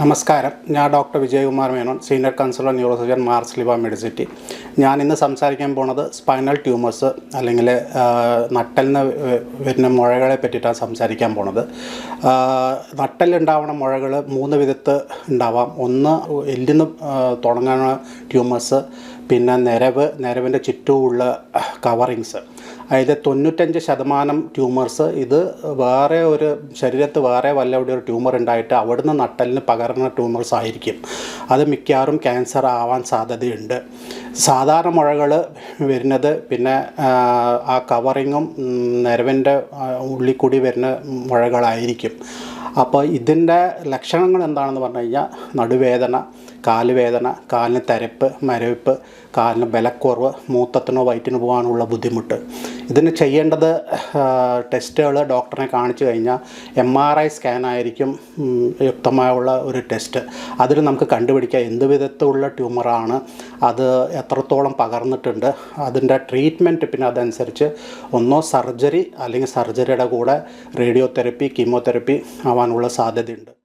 നമസ്കാരം. ഞാൻ doctor Vijayakumar Menon senior consultant neurosurgeon Mar Sleeva Medicity. ഞാൻ ഇന്ന് സംസാരിക്കാൻ പോണത് സ്പൈനൽ ട്യൂമേഴ്സ് അല്ലെങ്കിൽ നട്ടലിന് വരുന്ന മുഴകളെ പറ്റിയിട്ടാണ് സംസാരിക്കാൻ പോണത്. നട്ടലുണ്ടാവുന്ന മുഴകൾ മൂന്ന് വിധത്ത് ഉണ്ടാവാം. ഒന്ന് എല്ലിന്ന് തുടങ്ങുന്ന ട്യൂമേഴ്സ് പിന്നെ നിരവ് നിരവിന്റെ ചുറ്റുമുള്ള കവറിങ്സ്. അതിൽ തൊണ്ണൂറ്റഞ്ച് ശതമാനം ട്യൂമേഴ്സ് ഇത് വേറെ ഒരു ശരീരത്ത് വേറെ വല്ല ഇവിടെ ഒരു ട്യൂമർ ഉണ്ടായിട്ട് അവിടുന്ന് നട്ടലിന് പകർന്ന ട്യൂമേഴ്സ് ആയിരിക്കും. അത് മിക്കവാറും ക്യാൻസർ ആവാൻ സാധ്യതയുണ്ട്. സാധാരണ മുഴകൾ വരുന്നത് പിന്നെ ആ കവറിങ്ങും നിരവിന്റെ ഉള്ളിൽ കൂടി വരുന്ന മുഴകളായിരിക്കും. അപ്പോൾ ഇതിന്റെ ലക്ഷണങ്ങൾ എന്താണെന്ന് പറഞ്ഞു കഴിഞ്ഞാൽ നടുവേദന കാലുവേദന കാലിന് തരപ്പ് മരവിപ്പ് കാലിന് ബലക്കുറവ് മൂത്തത്തിനോ വയറ്റിനോ പോകാനുള്ള ബുദ്ധിമുട്ട്. ഇതിന് ചെയ്യേണ്ടത് ടെസ്റ്റുകൾ ഡോക്ടറിനെ കാണിച്ചു കഴിഞ്ഞാൽ എം ആർ ഐ സ്കാൻ ആയിരിക്കും യുക്തമായുള്ള ഒരു ടെസ്റ്റ്. അതിൽ നമുക്ക് കണ്ടുപിടിക്കാം എന്ത് വിധത്തിലുള്ള ട്യൂമറാണ് അത് എത്രത്തോളം പകർന്നിട്ടുണ്ട് അതിന്റെ ട്രീറ്റ്മെന്റ് പിന്നെ അതനുസരിച്ച് ഒന്നോ സർജറി അല്ലെങ്കിൽ സർജറിയുടെ കൂടെ റേഡിയോ തെറപ്പി കീമോതെറപ്പി ആവാനുള്ള സാധ്യതയുണ്ട്.